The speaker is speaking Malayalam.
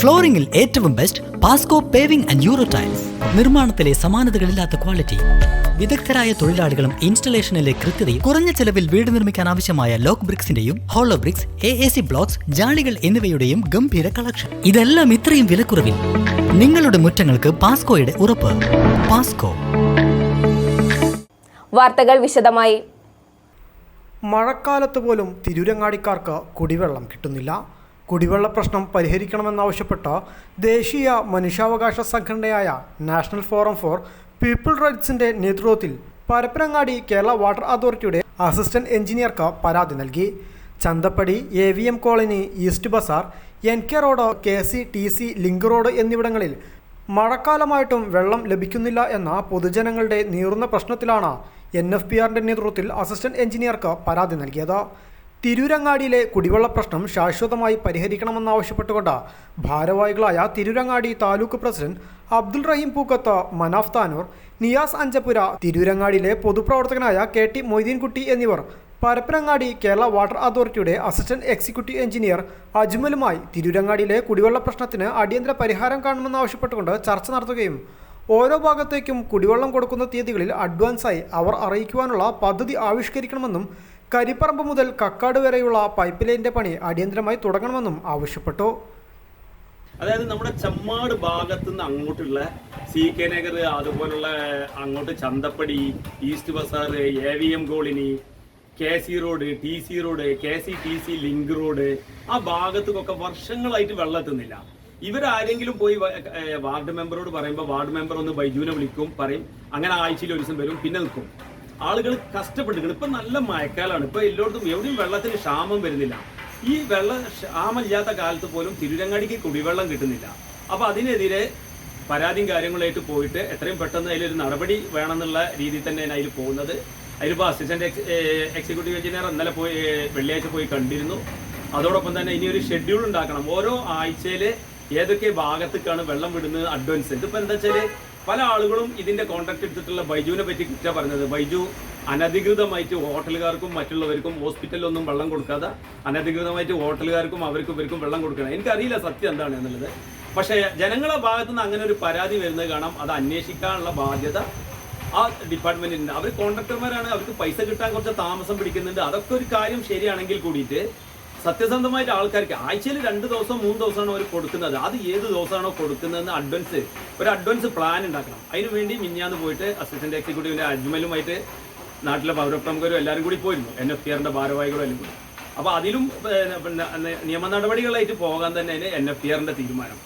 ഫ്ലോറിംഗിൽ ഏറ്റവും best Pasco paving and Euro tiles നിർമ്മാണത്തിലെ സമാനതകളില്ലാത്ത ക്വാളിറ്റി വിദഗ്ധരായ തൊഴിലാളികളും ഇൻസ്റ്റലേഷനിലെ കൃത്യതയും കുറഞ്ഞ ചെലവിൽ വീട് നിർമ്മിക്കാൻ ആവശ്യമായ lock ബ്രിക്സിന്റെയും hollow bricks A A C blocks ജാളികൾ എന്നിവയുടെയും ഗംഭീര കളക്ഷൻ ഇതെല്ലാം ഇത്രയും വിലക്കുറവിൽ. നിങ്ങളുടെ മുറ്റങ്ങൾക്ക് പാസ്കോയുടെ ഉറപ്പ്. പാസ്കോ വാർത്തകൾ വിശദമായി. മഴക്കാലത്ത് പോലും തിരൂരങ്ങാടിക്കാർക്ക് കുടിവെള്ളം കിട്ടുന്നില്ല. കുടിവെള്ള പ്രശ്നം പരിഹരിക്കണമെന്നാവശ്യപ്പെട്ട് ദേശീയ മനുഷ്യാവകാശ സംഘടനയായ നാഷണൽ ഫോറം ഫോർ പീപ്പിൾ റൈറ്റ്സിന്റെ നേതൃത്വത്തിൽ പരപ്പനങ്ങാടി കേരള വാട്ടർ അതോറിറ്റിയുടെ അസിസ്റ്റന്റ് എഞ്ചിനീയർക്ക് പരാതി നൽകി. Chanthappadi A V M colony east Bazaar N K road K C T C link road എന്നിവിടങ്ങളിൽ മഴക്കാലമായിട്ടും വെള്ളം ലഭിക്കുന്നില്ല എന്ന പൊതുജനങ്ങളുടെ നീറുന്ന പ്രശ്നത്തിലാണ് എൻ എഫ് പി ആറിന്റെ നേതൃത്വത്തിൽ അസിസ്റ്റന്റ് എഞ്ചിനീയർക്ക് പരാതി നൽകിയത്. തിരൂരങ്ങാടിയിലെ കുടിവെള്ള പ്രശ്നം ശാശ്വതമായി പരിഹരിക്കണമെന്നാവശ്യപ്പെട്ടുകൊണ്ട് ഭാരവാഹികളായ തിരൂരങ്ങാടി താലൂക്ക് പ്രസിഡന്റ് അബ്ദുൾ റഹീം പൂക്കത്ത് മനാഫ് താനൂർ നിയാസ് അഞ്ചപ്പുര തിരൂരങ്ങാടിയിലെ പൊതുപ്രവർത്തകനായ കെ ടി മൊയ്തീൻകുട്ടി എന്നിവർ പരപ്പനങ്ങാടി കേരള വാട്ടർ അതോറിറ്റിയുടെ അസിസ്റ്റന്റ് എക്സിക്യൂട്ടീവ് എഞ്ചിനീയർ അജ്മലുമായി തിരൂരങ്ങാടിയിലെ കുടിവെള്ള പ്രശ്നത്തിന് അടിയന്തര പരിഹാരം കാണണമെന്നാവശ്യപ്പെട്ടുകൊണ്ട് ചർച്ച നടത്തുകയും ഓരോ ഭാഗത്തേക്കും കുടിവെള്ളം കൊടുക്കുന്ന തീയതികളിൽ അഡ്വാൻസായി അവർ അറിയിക്കുവാനുള്ള പദ്ധതി ആവിഷ്കരിക്കണമെന്നും കരിപ്പറമ്പ് മുതൽ കക്കാട് വരെയുള്ള പൈപ്പ് ലൈനിന്റെ പണി അടിയന്തരമായി തുടങ്ങണമെന്നും ആവശ്യപ്പെട്ടു. അതായത് നമ്മുടെ ചമ്മാട് ഭാഗത്തു നിന്ന് അങ്ങോട്ടുള്ള സി കെ നഗർ അതുപോലുള്ള അങ്ങോട്ട് Chanthappadi east Bazaar A V M colony K C road T C road K C T C link road ആ ഭാഗത്തേക്കൊക്കെ വർഷങ്ങളായിട്ട് വെള്ളം എത്തുന്നില്ല. ഇവരാരെങ്കിലും പോയി വാർഡ് മെമ്പറോട് പറയുമ്പോൾ വാർഡ് മെമ്പർ ഒന്ന് ബൈജുവിനെ വിളിക്കും പറയും അങ്ങനെ ആഴ്ചയിൽ ഒരു ദിവസം വരും പിന്നെ നിൽക്കും. ആളുകൾ കഷ്ടപ്പെട്ടിരിക്കണം ഇപ്പൊ നല്ല മഴക്കാലാണ്. ഇപ്പൊ എല്ലായിടത്തും എവിടെയും വെള്ളത്തിന് ക്ഷാമം വരുന്നില്ല. ഈ വെള്ള ക്ഷാമമില്ലാത്ത കാലത്ത് പോലും തിരുരങ്ങാടിക്ക് കുടിവെള്ളം കിട്ടുന്നില്ല. അപ്പൊ അതിനെതിരെ പരാതിയും കാര്യങ്ങളായിട്ട് പോയിട്ട് എത്രയും പെട്ടെന്ന് അതിലൊരു നടപടി വേണമെന്നുള്ള രീതിയിൽ തന്നെയാണ് അതിൽ പോകുന്നത്. അതിലിപ്പോൾ അസിസ്റ്റന്റ് എക്സിക്യൂട്ടീവ് എഞ്ചിനീയർ ഇന്നലെ പോയി വെള്ളിയാഴ്ച പോയി കണ്ടിരുന്നു. അതോടൊപ്പം തന്നെ ഇനി ഒരു ഷെഡ്യൂൾ ഉണ്ടാക്കണം. ഓരോ ആഴ്ചയിൽ ഏതൊക്കെ ഭാഗത്തേക്കാണ് വെള്ളം വിടുന്നത് അഡ്വാൻസ്. ഇതിപ്പോൾ എന്താ വെച്ചാൽ പല ആളുകളും ഇതിന്റെ കോണ്ടാക്ട് എടുത്തിട്ടുള്ള ബൈജുവിനെ പറ്റി കുറ്റ പറഞ്ഞത്. ബൈജു അനധികൃതമായിട്ട് ഹോട്ടലുകാർക്കും മറ്റുള്ളവർക്കും ഹോസ്പിറ്റലിലൊന്നും വെള്ളം കൊടുക്കാതെ അനധികൃതമായിട്ട് ഹോട്ടലുകാർക്കും അവർക്കും ഇവർക്കും വെള്ളം കൊടുക്കണം. എനിക്കറിയില്ല സത്യം എന്താണ് എന്നുള്ളത്. പക്ഷേ ജനങ്ങളുടെ ഭാഗത്തു നിന്ന് അങ്ങനെ ഒരു പരാതി വരുന്നത് കാണാം. അത് അന്വേഷിക്കാനുള്ള ബാധ്യത ആ ഡിപ്പാർട്ട്മെന്റിന് അവർ കോൺട്രാക്ടർമാരാണ് അവർക്ക് പൈസ കിട്ടാൻ കുറച്ച് താമസം പിടിക്കുന്നുണ്ട്. അതൊക്കെ ഒരു കാര്യം ശരിയാണെങ്കിൽ കൂടിയിട്ട് സത്യസന്ധമായിട്ട് ആൾക്കാർക്ക് ആഴ്ചയിൽ രണ്ട് ദിവസം മൂന്ന് ദിവസമാണ് അവർ കൊടുക്കുന്നത്. അത് ഏത് ദിവസമാണോ കൊടുക്കുന്നതെന്ന് അഡ്വാൻസ് ഒരു അഡ്വാൻസ് പ്ലാൻ ഉണ്ടാക്കണം. അതിനു വേണ്ടി മിഞ്ഞാന്ന് പോയിട്ട് അസിസ്റ്റന്റ് എക്സിക്യൂട്ടീവിന്റെ അജ്മലുമായിട്ട് നാട്ടിലെ പൗരപ്രമുഖരും എല്ലാവരും കൂടി പോയിരുന്നു. എൻ എഫ് ആറിന്റെ ഭാരവാഹികളും എല്ലാം കൂടി. അപ്പൊ അതിലും നിയമ നടപടികളായിട്ട് പോകാൻ തന്നെയാണ് എൻ എഫ് ആറിന്റെ തീരുമാനം.